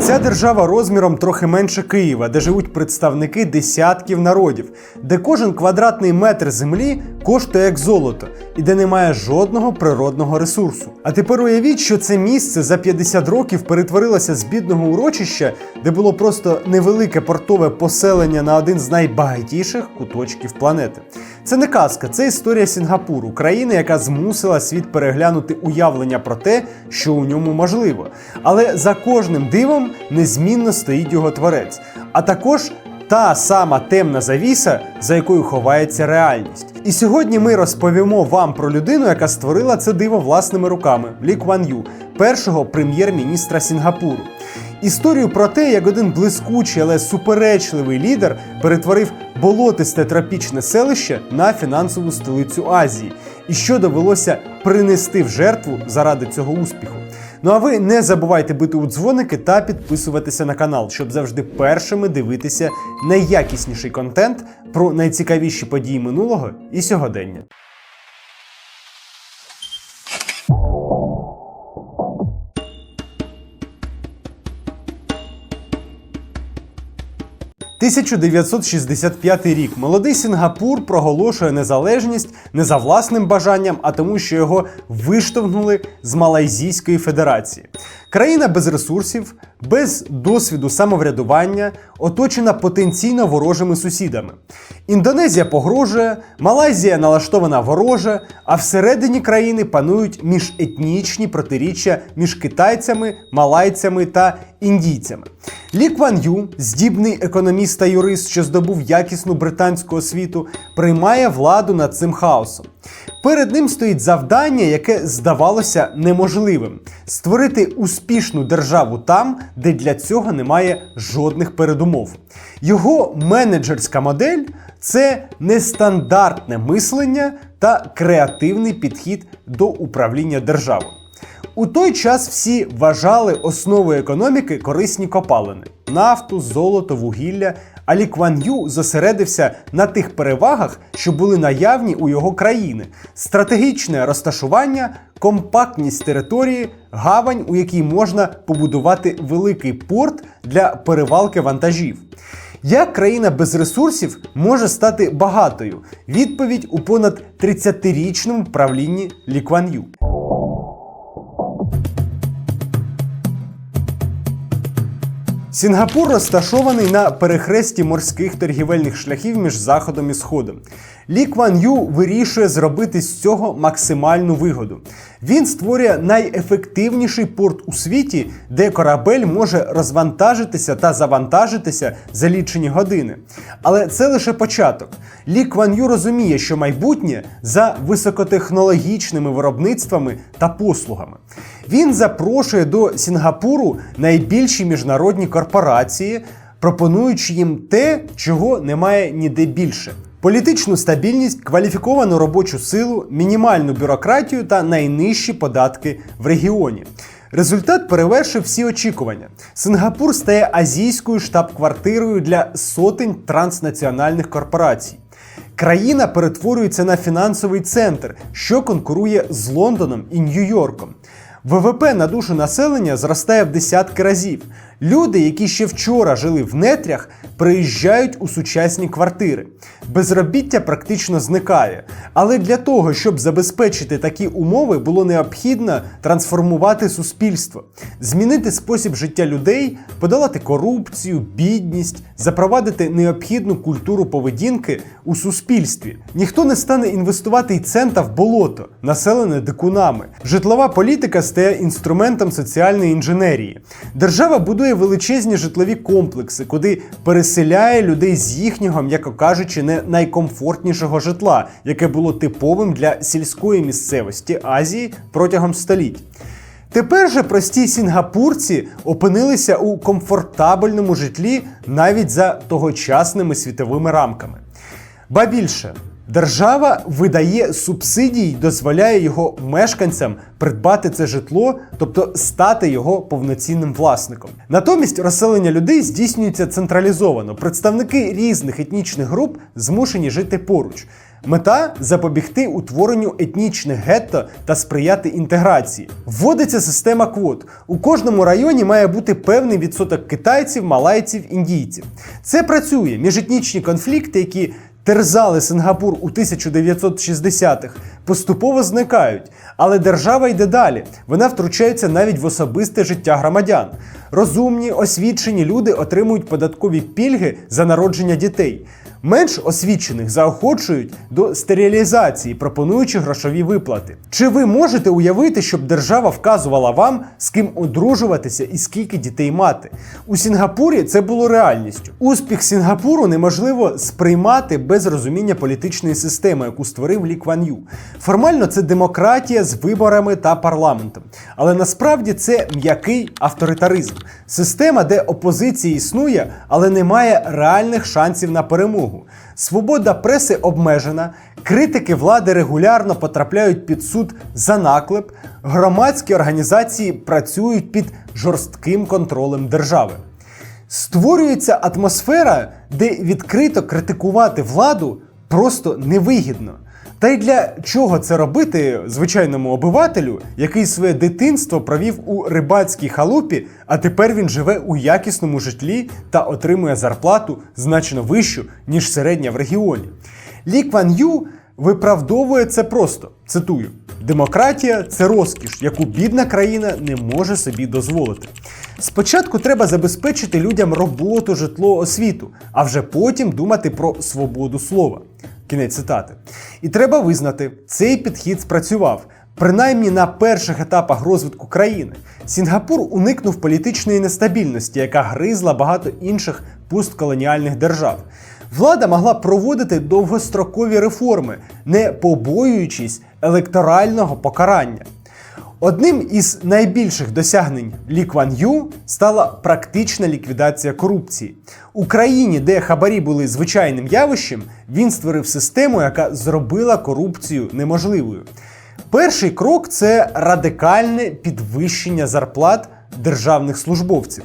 Ця держава розміром трохи менше Києва, де живуть представники десятків народів, де кожен квадратний метр землі коштує як золото, і де немає жодного природного ресурсу. А тепер уявіть, що це місце за 50 років перетворилося з бідного урочища, де було просто невелике портове поселення на один з найбагатіших куточків планети. Це не казка, це історія Сінгапуру, країни, яка змусила світ переглянути уявлення про те, що у ньому можливо. Але за кожним дивом незмінно стоїть його творець, а також та сама темна завіса, за якою ховається реальність. І сьогодні ми розповімо вам про людину, яка створила це диво власними руками Лі Кван Ю, першого прем'єр-міністра Сінгапуру. Історію про те, як один блискучий, але суперечливий лідер перетворив болотисте тропічне селище на фінансову столицю Азії, і що довелося принести в жертву заради цього успіху. Ну а ви не забувайте бити у дзвоники та підписуватися на канал, щоб завжди першими дивитися найякісніший контент про найцікавіші події минулого і сьогодення. – 1965 рік молодий Сінгапур проголошує незалежність не за власним бажанням, а тому, що його виштовхнули з Малайзійської Федерації. Країна без ресурсів, без досвіду самоврядування, оточена потенційно ворожими сусідами. Індонезія погрожує, Малайзія налаштована вороже, а всередині країни панують міжетнічні протиріччя між китайцями, малайцями та індійцями. Лі Кван Ю, здібний економіст та юрист, що здобув якісну британську освіту, приймає владу над цим хаосом. Перед ним стоїть завдання, яке здавалося неможливим створити успішну державу там, де для цього немає жодних передумов. Його менеджерська модель це нестандартне мислення та креативний підхід до управління державою. У той час всі вважали основою економіки корисні копалини нафту, золото, вугілля. А Лі Кван Ю зосередився на тих перевагах, що були наявні у його країни: стратегічне розташування, компактність території, гавань, у якій можна побудувати великий порт для перевалки вантажів. Як країна без ресурсів може стати багатою? Відповідь у понад 30-річному правлінні Лі Кван Ю. Сінгапур розташований на перехресті морських торгівельних шляхів між заходом і сходом. Лі Кван Ю вирішує зробити з цього максимальну вигоду. Він створює найефективніший порт у світі, де корабель може розвантажитися та завантажитися за лічені години. Але це лише початок. Лі Кван Ю розуміє, що майбутнє за високотехнологічними виробництвами та послугами. Він запрошує до Сінгапуру найбільші міжнародні корпорації, пропонуючи їм те, чого немає ніде більше. Політичну стабільність, кваліфіковану робочу силу, мінімальну бюрократію та найнижчі податки в регіоні. Результат перевершив всі очікування. Сингапур стає азійською штаб-квартирою для сотень транснаціональних корпорацій. Країна перетворюється на фінансовий центр, що конкурує з Лондоном і Нью-Йорком. ВВП на душу населення зростає в десятки разів. Люди, які ще вчора жили в нетрях, приїжджають у сучасні квартири. Безробіття практично зникає. Але для того, щоб забезпечити такі умови, було необхідно трансформувати суспільство, змінити спосіб життя людей, подолати корупцію, бідність, запровадити необхідну культуру поведінки у суспільстві. Ніхто не стане інвестувати й цента в болото, населене дикунами. Житлова політика стає інструментом соціальної інженерії. Держава будує величезні житлові комплекси, куди переселяє людей з їхнього, м'яко кажучи, не найкомфортнішого житла, яке було типовим для сільської місцевості Азії протягом століть. Тепер же прості сінгапурці опинилися у комфортабельному житлі навіть за тогочасними світовими рамками. Ба більше, держава видає субсидії дозволяє його мешканцям придбати це житло, тобто стати його повноцінним власником. Натомість розселення людей здійснюється централізовано. Представники різних етнічних груп змушені жити поруч. Мета запобігти утворенню етнічних гетто та сприяти інтеграції. Вводиться система квот. У кожному районі має бути певний відсоток китайців, малайців, індійців. Це працює. Міжетнічні конфлікти, які терзали Сингапур у 1960-х, поступово зникають. Але держава йде далі. Вона втручається навіть в особисте життя громадян. Розумні, освічені люди отримують податкові пільги за народження дітей. Менш освічених заохочують до стерилізації, пропонуючи грошові виплати. Чи ви можете уявити, щоб держава вказувала вам, з ким одружуватися і скільки дітей мати? У Сінгапурі це було реальністю. Успіх Сінгапуру неможливо сприймати без розуміння політичної системи, яку створив Лі Кван Ю. Формально це демократія з виборами та парламентом. Але насправді це м'який авторитаризм. Система, де опозиція існує, але немає реальних шансів на перемогу. Свобода преси обмежена, критики влади регулярно потрапляють під суд за наклеп, громадські організації працюють під жорстким контролем держави. Створюється атмосфера, де відкрито критикувати владу просто невигідно. Та й для чого це робити звичайному обивателю, який своє дитинство провів у рибацькій халупі, а тепер він живе у якісному житлі та отримує зарплату значно вищу, ніж середня в регіоні. Лі Кван Ю виправдовує це просто. Цитую: демократія це розкіш, яку бідна країна не може собі дозволити. Спочатку треба забезпечити людям роботу, житло, освіту, а вже потім думати про свободу слова. Кінець цитати. І треба визнати, цей підхід спрацював. Принаймні на перших етапах розвитку країни Сінгапур уникнув політичної нестабільності, яка гризла багато інших постколоніальних держав. Влада могла проводити довгострокові реформи, не побоюючись електорального покарання. Одним із найбільших досягнень Лі Кван Ю стала практична ліквідація корупції. У країні, де хабарі були звичайним явищем, він створив систему, яка зробила корупцію неможливою. Перший крок це радикальне підвищення зарплат державних службовців.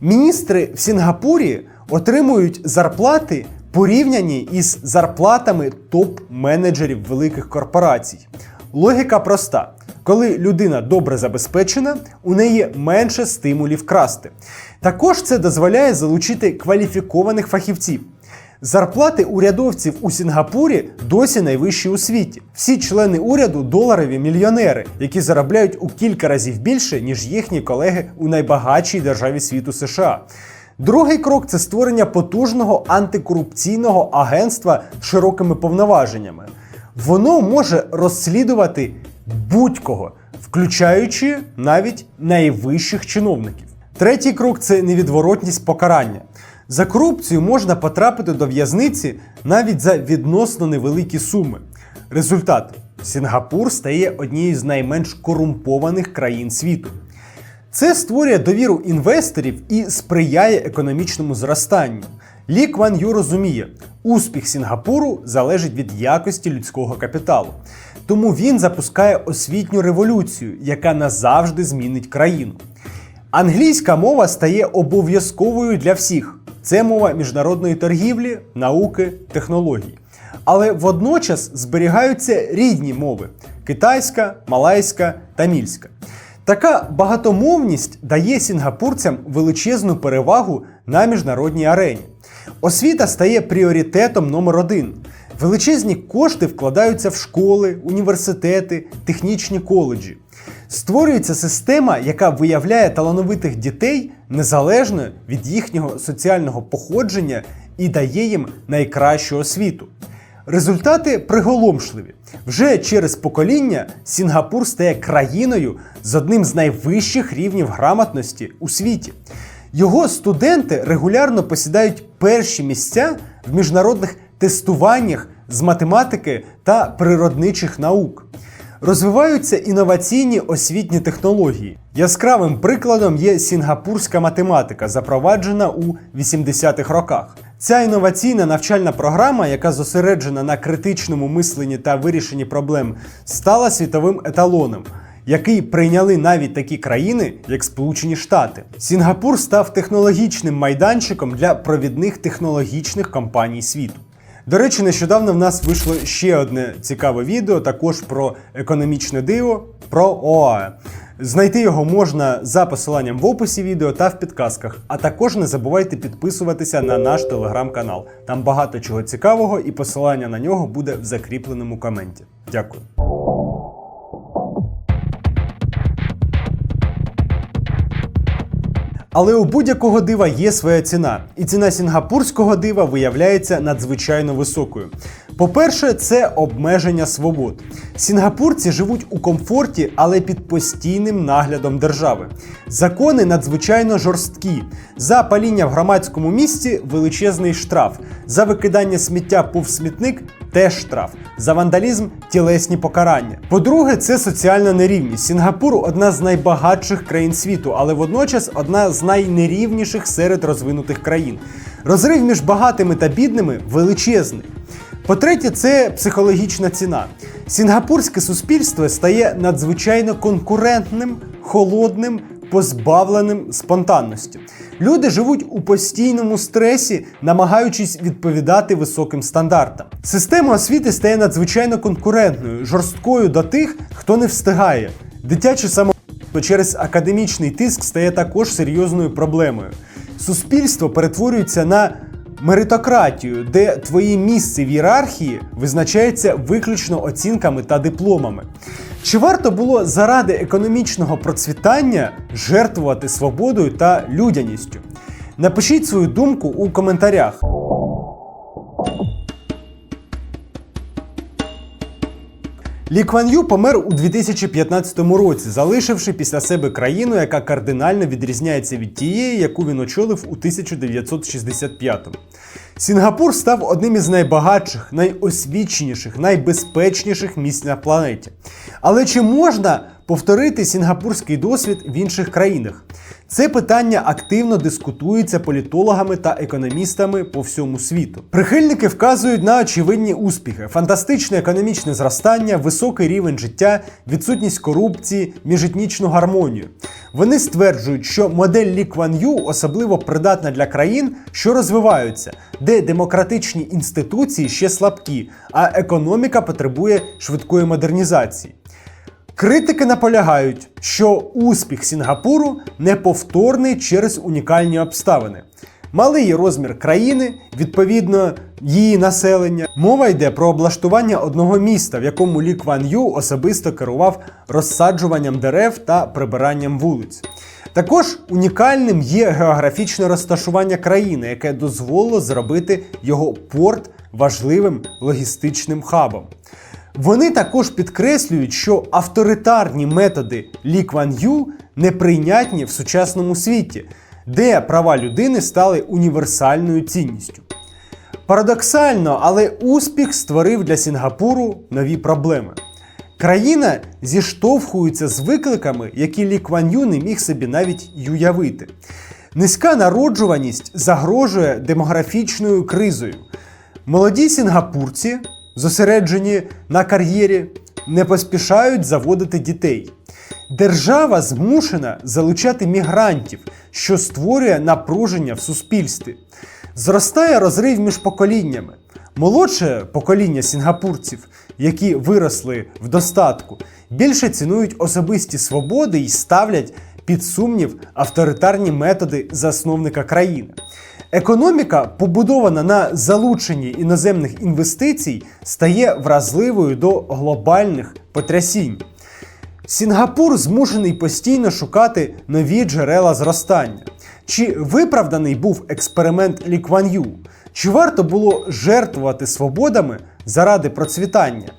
Міністри в Сінгапурі отримують зарплати порівняні із зарплатами топ-менеджерів великих корпорацій. Логіка проста: коли людина добре забезпечена, у неї менше стимулів красти. Також це дозволяє залучити кваліфікованих фахівців. Зарплати урядовців у Сінгапурі досі найвищі у світі. Всі члени уряду доларові мільйонери, які заробляють у кілька разів більше, ніж їхні колеги у найбагатшій державі світу США. Другий крок це створення потужного антикорупційного агентства з широкими повноваженнями. Воно може розслідувати будь-кого, включаючи навіть найвищих чиновників. Третій крок це невідворотність покарання. За корупцію можна потрапити до в'язниці навіть за відносно невеликі суми. Результат: Сінгапур стає однією з найменш корумпованих країн світу. Це створює довіру інвесторів і сприяє економічному зростанню. Лі Кван Ю розуміє, успіх Сінгапуру залежить від якості людського капіталу. Тому він запускає освітню революцію, яка назавжди змінить країну. Англійська мова стає обов'язковою для всіх. Це мова міжнародної торгівлі, науки, технологій. Але водночас зберігаються рідні мови китайська, малайська, тамільська. Така багатомовність дає сінгапурцям величезну перевагу на міжнародній арені. Освіта стає пріоритетом номер один. Величезні кошти вкладаються в школи, університети, технічні коледжі. Створюється система, яка виявляє талановитих дітей незалежно від їхнього соціального походження і дає їм найкращу освіту. Результати приголомшливі. Вже через покоління Сінгапур стає країною з одним з найвищих рівнів грамотності у світі. Його студенти регулярно посідають перші місця в міжнародних тестуваннях з математики та природничих наук. Розвиваються інноваційні освітні технології. Яскравим прикладом є сінгапурська математика, запроваджена у 80-х роках. Ця інноваційна навчальна програма, яка зосереджена на критичному мисленні та вирішенні проблем, стала світовим еталоном, який прийняли навіть такі країни, як Сполучені Штати. Сінгапур став технологічним майданчиком для провідних технологічних компаній світу. До речі, нещодавно в нас вийшло ще одне цікаве відео, також про економічне диво, про ОАЕ. Знайти його можна за посиланням в описі відео та в підказках. А також не забувайте підписуватися на наш телеграм-канал. Там багато чого цікавого, і посилання на нього буде в закріпленому коменті. Дякую. Але у будь-якого дива є своя ціна, і ціна сінгапурського дива виявляється надзвичайно високою. По-перше, це обмеження свобод. Сінгапурці живуть у комфорті, але під постійним наглядом держави. Закони надзвичайно жорсткі. За паління в громадському місці величезний штраф. За викидання сміття повз смітник теж штраф. За вандалізм тілесні покарання. По-друге, це соціальна нерівність. Сінгапур одна з найбагатших країн світу, але водночас одна з найнерівніших серед розвинутих країн. Розрив між багатими та бідними величезний. По-третє, це психологічна ціна. Сінгапурське суспільство стає надзвичайно конкурентним, холодним, позбавленим спонтанності. Люди живуть у постійному стресі, намагаючись відповідати високим стандартам. Система освіти стає надзвичайно конкурентною, жорсткою до тих, хто не встигає. Дитяче самобутство через академічний тиск стає також серйозною проблемою. Суспільство перетворюється на меритократію, де твоє місце в ієрархії визначається виключно оцінками та дипломами. Чи варто було заради економічного процвітання жертвувати свободою та людяністю? Напишіть свою думку у коментарях. Лі Кван Ю помер у 2015 році, залишивши після себе країну, яка кардинально відрізняється від тієї, яку він очолив у 1965-му. Сінгапур став одним із найбагатших, найосвіченіших, найбезпечніших місць на планеті. Але чи можна повторити сінгапурський досвід в інших країнах? Це питання активно дискутується політологами та економістами по всьому світу. Прихильники вказують на очевидні успіхи: фантастичне економічне зростання, високий рівень життя, відсутність корупції, міжетнічну гармонію. Вони стверджують, що модель Лі Кван Ю особливо придатна для країн, що розвиваються, де демократичні інституції ще слабкі, а економіка потребує швидкої модернізації. Критики наполягають, що успіх Сінгапуру неповторний через унікальні обставини. Малий розмір країни, відповідно її населення. Мова йде про облаштування одного міста, в якому Лі Кван Ю особисто керував розсаджуванням дерев та прибиранням вулиць. Також унікальним є географічне розташування країни, яке дозволило зробити його порт важливим логістичним хабом. Вони також підкреслюють, що авторитарні методи Лі Кван Ю неприйнятні в сучасному світі, де права людини стали універсальною цінністю. Парадоксально, але успіх створив для Сінгапуру нові проблеми. Країна зіштовхується з викликами, які Лі Кван Ю не міг собі навіть й уявити. Низька народжуваність загрожує демографічною кризою. Молоді сінгапурці, зосереджені на кар'єрі, не поспішають заводити дітей. Держава змушена залучати мігрантів, що створює напруження в суспільстві. Зростає розрив між поколіннями. Молодше покоління сінгапурців, які виросли в достатку, більше цінують особисті свободи і ставлять під сумнів авторитарні методи засновника країни. Економіка, побудована на залученні іноземних інвестицій, стає вразливою до глобальних потрясінь. Сінгапур змушений постійно шукати нові джерела зростання. Чи виправданий був експеримент Лі Кван Ю? Чи варто було жертвувати свободами заради процвітання?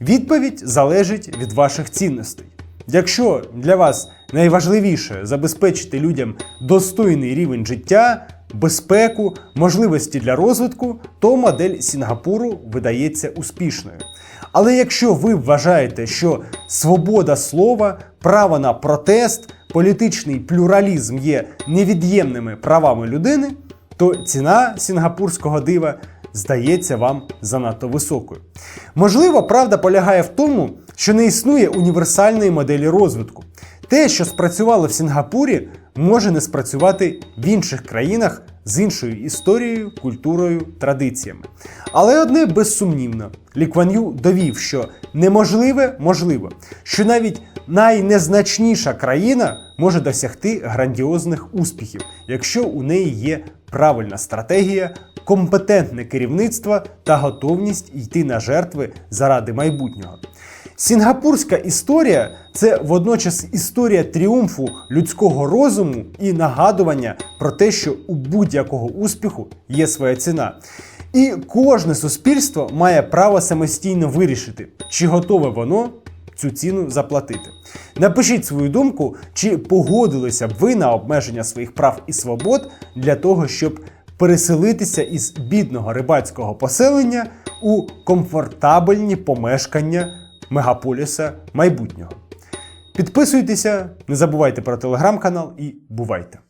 Відповідь залежить від ваших цінностей. Якщо для вас найважливіше забезпечити людям достойний рівень життя, безпеку, можливості для розвитку, то модель Сінгапуру видається успішною. Але якщо ви вважаєте, що свобода слова, право на протест, політичний плюралізм є невід'ємними правами людини, то ціна сінгапурського дива здається вам занадто високою. Можливо, правда полягає в тому, що не існує універсальної моделі розвитку. Те, що спрацювало в Сінгапурі, може не спрацювати в інших країнах з іншою історією, культурою, традиціями. Але одне безсумнівно, Лі Кван Ю довів, що неможливе можливо, що навіть найнезначніша країна може досягти грандіозних успіхів, якщо у неї є правильна стратегія, компетентне керівництво та готовність йти на жертви заради майбутнього. Сінгапурська історія це водночас історія тріумфу людського розуму і нагадування про те, що у будь-якого успіху є своя ціна. І кожне суспільство має право самостійно вирішити, чи готове воно цю ціну заплатити. Напишіть свою думку, чи погодилися б ви на обмеження своїх прав і свобод для того, щоб переселитися із бідного рибацького поселення у комфортабельні помешкання мегаполіса майбутнього. Підписуйтеся, не забувайте про телеграм-канал і бувайте!